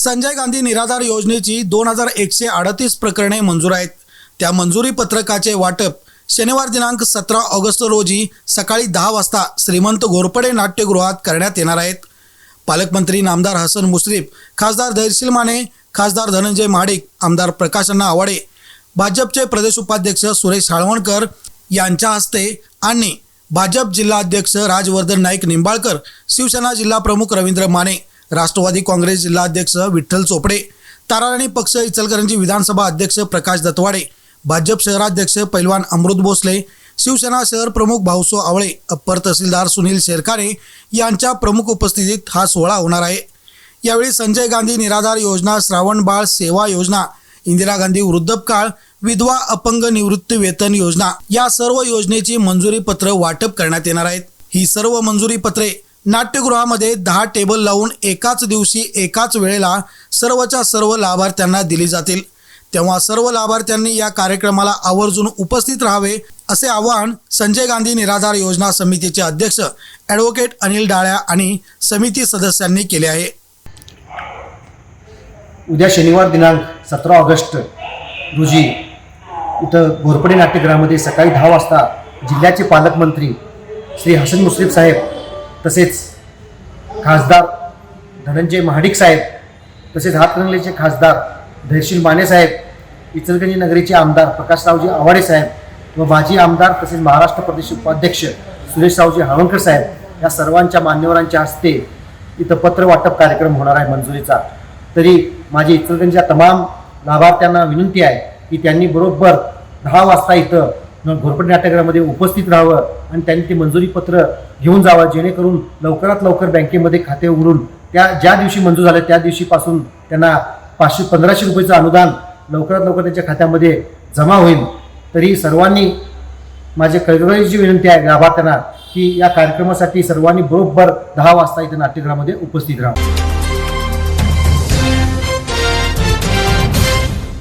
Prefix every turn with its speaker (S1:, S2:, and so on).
S1: संजय गांधी निराधार योजनेची दोन हजार एकशे अडतीस प्रकरणे मंजूर आहेत. त्या मंजुरी पत्रकाचे वाटप शनिवार दिनांक सतरा ऑगस्ट रोजी सकाळी दहा वाजता श्रीमंत घोरपडे नाट्यगृहात करण्यात येणार आहेत. पालकमंत्री नामदार हसन मुश्रीफ खासदार धैर्यशील माने खासदार धनंजय महाडिक आमदार प्रकाशना आवाडे भाजपचे प्रदेश उपाध्यक्ष सुरेश हाळवणकर यांच्या हस्ते आणि भाजप जिल्हाध्यक्ष राजवर्धन नाईक निंबाळकर शिवसेना जिल्हा प्रमुख रवींद्र माने राष्ट्रवादी काँग्रेस जिल्हाध्यक्ष विठ्ठल चोपडे ताराराणी पक्ष इचलकरंजी विधानसभा अध्यक्ष प्रकाश दत्तवाडे भाजप शहराध्यक्ष पैलवान अमृत भोसले शिवसेना शहर प्रमुख भाऊसो आवळे अप्पर तहसीलदार सुनील शेरकारे यांच्या प्रमुख उपस्थितीत हा सोहळा होणार आहे. यावेळी संजय गांधी निराधार योजना श्रावण बाळ सेवा योजना इंदिरा गांधी वृद्धपकाळ विधवा अपंग निवृत्ती वेतन योजना या सर्व योजनेची मंजुरी पत्र वाटप करण्यात येणार आहेत. ही सर्व मंजुरी पत्रे नाट्यगृहामध्ये दहा टेबल लावून एकाच दिवशी एकाच वेळेला सर्वच्या सर्व लाभार्थ्यांना दिली जातील. तेव्हा सर्व लाभार्थ्यांनी या कार्यक्रमाला आवर्जून उपस्थित राहावे असे आवाहन संजय गांधी निराधार योजना समितीचे अध्यक्ष ॲडव्होकेट अनिल डाळ्या आणि समिती सदस्यांनी केले आहे.
S2: उद्या शनिवार दिनांक सतरा ऑगस्ट रोजी इथं घोरपडे नाट्यगृहामध्ये सकाळी दहा वाजता जिल्ह्याचे पालकमंत्री श्री हसन मुश्रीफ साहेब तसेच खासदार धनंजय महाडिक साहेब तसेच हातकणंगलेचे खासदार धैर्शील माने साहेब इचलकरंजी नगरीचे आमदार प्रकाशरावजी आवाडे साहेब व माजी आमदार तसेच महाराष्ट्र प्रदेश उपाध्यक्ष सुरेशरावजी हाळवणकर साहेब या सर्वांच्या मान्यवरांच्या हस्ते इथं पत्र वाटप कार्यक्रम होणार आहे मंजुरीचा. तरी माझी इचलकरंजीच्या तमाम लाभार्थ्यांना विनंती आहे की त्यांनी बरोबर दहा वाजता इथं घोरपडे नाट्यगृहामध्ये उपस्थित राहावं आणि त्यांनी ते मंजुरी पत्र घेऊन जावं जेणेकरून लवकरात लवकर बँकेमध्ये खाते उघडून त्या ज्या दिवशी मंजूर झालं त्या दिवशीपासून त्यांना पाचशे पंधराशे रुपयेचं अनुदान लवकरात लवकर त्यांच्या खात्यामध्ये जमा होईल. तरी सर्वांनी माझे कळकळीची विनंती आहे लाभार्थ्यांना की या कार्यक्रमासाठी सर्वांनी बरोबर दहा वाजता इथं नाट्यगृहामध्ये उपस्थित राहा